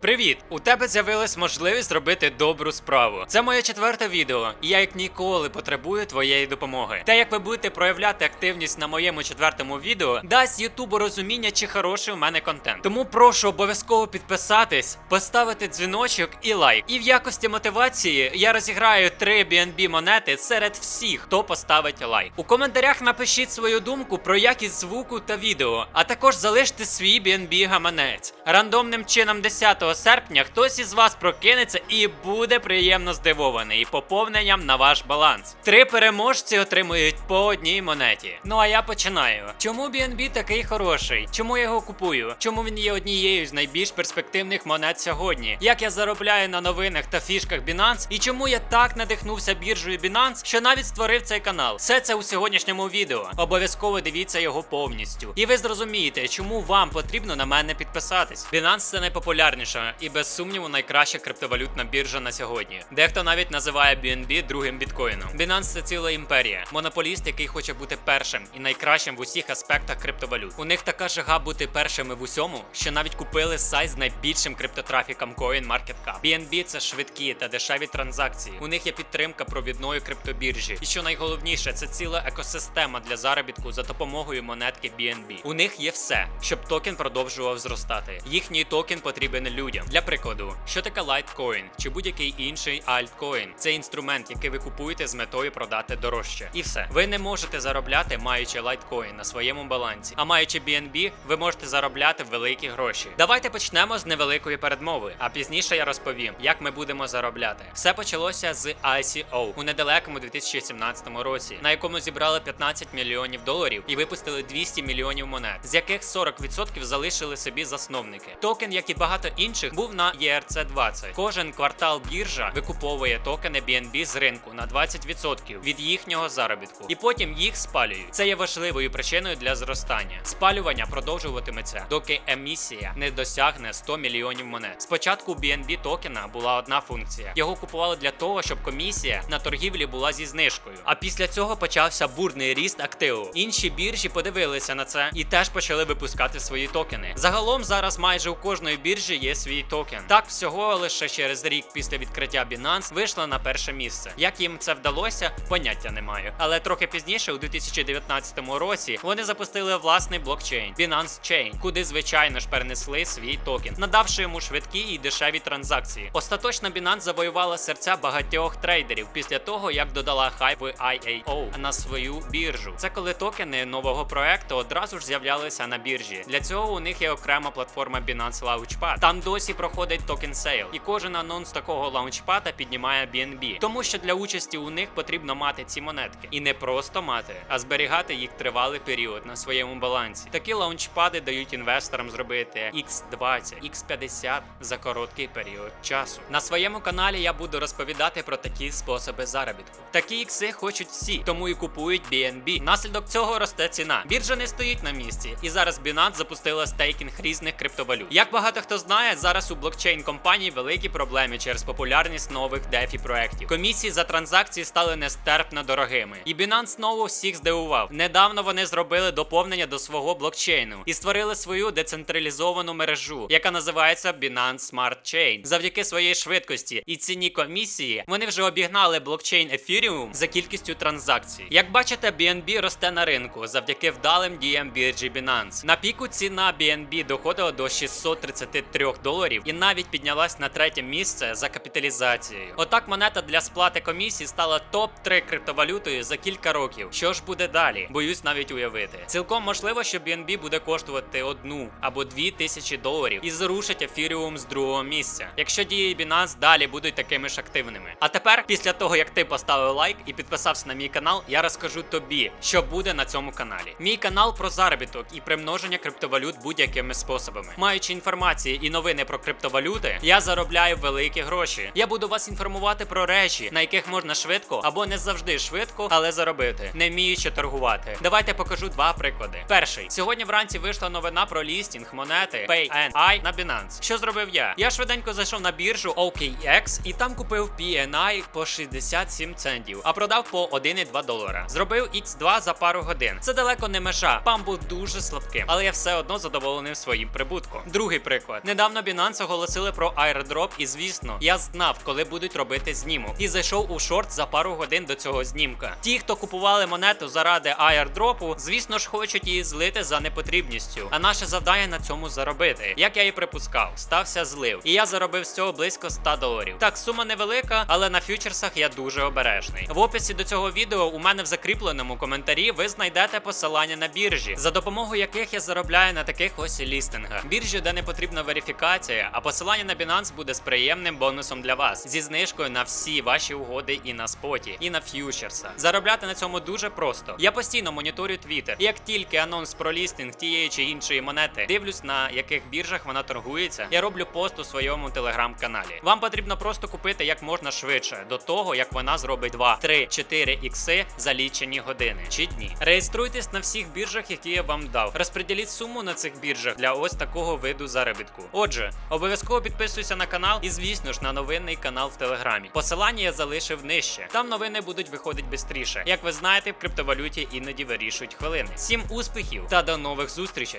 Привіт! У тебе з'явилась можливість зробити добру справу. Це моє четверте відео, і я як ніколи потребую твоєї допомоги. Те, як ви будете проявляти активність на моєму четвертому відео, дасть Ютубу розуміння, чи хороший у мене контент. Тому прошу обов'язково підписатись, поставити дзвіночок і лайк. І в якості мотивації я розіграю 3 BNB монети серед всіх, хто поставить лайк. У коментарях напишіть свою думку про якість звуку та відео, а також залиште свій BNB гаманець. Рандомним чином 10 серпня хтось із вас прокинеться і буде приємно здивований поповненням на ваш баланс. Три переможці отримують по одній монеті. Ну а я починаю. Чому BNB такий хороший? Чому я його купую? Чому він є однією з найбільш перспективних монет сьогодні? Як я заробляю на новинах та фішках Binance? І чому я так надихнувся біржею Binance, що навіть створив цей канал? Все це у сьогоднішньому відео. Обов'язково дивіться його повністю. І ви зрозумієте, чому вам потрібно на мене підписатись. Binance це найпопулярніша і без сумніву найкраща криптовалютна біржа на сьогодні. Дехто навіть називає BNB другим біткоїном. Binance – це ціла імперія, монополіст, який хоче бути першим і найкращим в усіх аспектах криптовалют. У них така жага бути першими в усьому, що навіть купили сайт з найбільшим криптотрафіком CoinMarketCap. BNB – це швидкі та дешеві транзакції. У них є підтримка провідної криптобіржі. І що найголовніше, це ціла екосистема для заробітку за допомогою монетки BNB. У них є все, щоб токен продовжував зростати. Їхній токен потрібен людям. Для прикладу, що таке Litecoin чи будь-який інший альткоін. Це інструмент, який ви купуєте з метою продати дорожче. І все. Ви не можете заробляти, маючи Litecoin на своєму балансі. А маючи BNB, ви можете заробляти великі гроші. Давайте почнемо з невеликої передмови, а пізніше я розповім, як ми будемо заробляти. Все почалося з ICO у недалекому 2017 році, на якому зібрали 15 мільйонів доларів і випустили 200 мільйонів монет, з яких 40% залишили собі засновники. Токен, як і багато інших, був на ERC-20. Кожен квартал біржа викуповує токени BNB з ринку на 20% від їхнього заробітку, і потім їх спалюють. Це є важливою причиною для зростання. Спалювання продовжуватиметься, доки емісія не досягне 100 мільйонів монет. Спочатку BNB токена була одна функція. Його купували для того, щоб комісія на торгівлі була зі знижкою. А після цього почався бурний ріст активу. Інші біржі подивилися на це і теж почали випускати свої токени. Загалом зараз майже у кожної біржі є свій токен. Так всього лише через рік після відкриття Binance вийшла на перше місце. Як їм це вдалося, поняття не маю. Але трохи пізніше, у 2019 році, вони запустили власний блокчейн Binance Chain, куди звичайно ж перенесли свій токен, надавши йому швидкі і дешеві транзакції. Остаточно Binance завоювала серця багатьох трейдерів після того, як додала хайп IAO на свою біржу. Це коли токени нового проекту одразу ж з'являлися на біржі. Для цього у них є окрема платформа Binance Launchpad. Там досі проходить токен сейл, і кожен анонс такого лаунчпада піднімає BNB. Тому що для участі у них потрібно мати ці монетки. І не просто мати, а зберігати їх тривалий період на своєму балансі. Такі лаунчпади дають інвесторам зробити X20, X50 за короткий період часу. На своєму каналі я буду розповідати про такі способи заробітку. Такі ікси хочуть всі, тому і купують BNB. Наслідок цього росте ціна. Біржа не стоїть на місці, і зараз Binance запустила стейкінг різних криптовалют. Як багато хто знає, зараз у блокчейн компаній великі проблеми через популярність нових DeFi проєктів. Комісії за транзакції стали нестерпно дорогими. І Binance знову всіх здивував. Недавно вони зробили доповнення до свого блокчейну і створили свою децентралізовану мережу, яка називається Binance Smart Chain. Завдяки своїй швидкості і ціні комісії вони вже обігнали блокчейн Ethereum за кількістю транзакцій. Як бачите, BNB росте на ринку завдяки вдалим діям біржі Binance. На піку ціна BNB доходила до 633 доларів і навіть піднялась на третє місце за капіталізацією. Отак монета для сплати комісії стала топ 3 криптовалютою за кілька років. Що ж буде далі? Боюсь навіть уявити. Цілком можливо, що BNB буде коштувати одну або дві тисячі доларів і зрушить ефіріум з другого місця, якщо дії Binance далі будуть такими ж активними. А тепер, після того як ти поставив лайк і підписався на мій канал, я розкажу тобі, що буде на цьому каналі. Мій канал про заробіток і примноження криптовалют будь-якими способами. Маючи інформації і новини про криптовалюти, я заробляю великі гроші. Я буду вас інформувати про речі, на яких можна швидко або не завжди швидко, але заробити, не вміючи торгувати. Давайте покажу два приклади. Перший сьогодні вранці вийшла новина про лістінг монети PNI на Binance. Що зробив я? Я швиденько зайшов на біржу OKX і там купив PNI по 67 центів, а продав по 1,2 долара. Зробив X2 за пару годин. Це далеко не межа. Пам був дуже слабким, але я все одно задоволений своїм прибутком. Другий приклад. Недавно Binance оголосили про airdrop, і звісно, я знав, коли будуть робити знімок. І зайшов у шорт за пару годин до цього знімка. Ті, хто купували монету заради airdropу, звісно ж, хочуть її злити за непотрібністю. А наше завдання на цьому заробити. Як я і припускав, стався злив. І я заробив з цього близько 100 доларів. Так, сума невелика, але на фьючерсах я дуже обережний. В описі до цього відео у мене в закріпленому коментарі ви знайдете посилання на біржі, за допомогою яких я заробляю на таких ось лістингах. Біржі, де не потрібна верифікація, а посилання на Binance буде з приємним бонусом для вас зі знижкою на всі ваші угоди і на споті, і на ф'ючерсах. Заробляти на цьому дуже просто. Я постійно моніторю Twitter. Як тільки анонс про лістинг тієї чи іншої монети, дивлюсь на яких біржах вона торгується. Я роблю пост у своєму телеграм-каналі. Вам потрібно просто купити як можна швидше до того, як вона зробить 2, 3, 4 ікси за лічені години чи дні. Реєструйтесь на всіх біржах, які я вам дав. Розподіліть суму на цих біржах для ось такого виду заробітку. Отже, обов'язково підписуйся на канал і, звісно ж, на новинний канал в телеграмі. Посилання я залишив нижче. Там новини будуть виходити швидше. Як ви знаєте, в криптовалюті іноді вирішують хвилини. Всім успіхів та до нових зустрічей!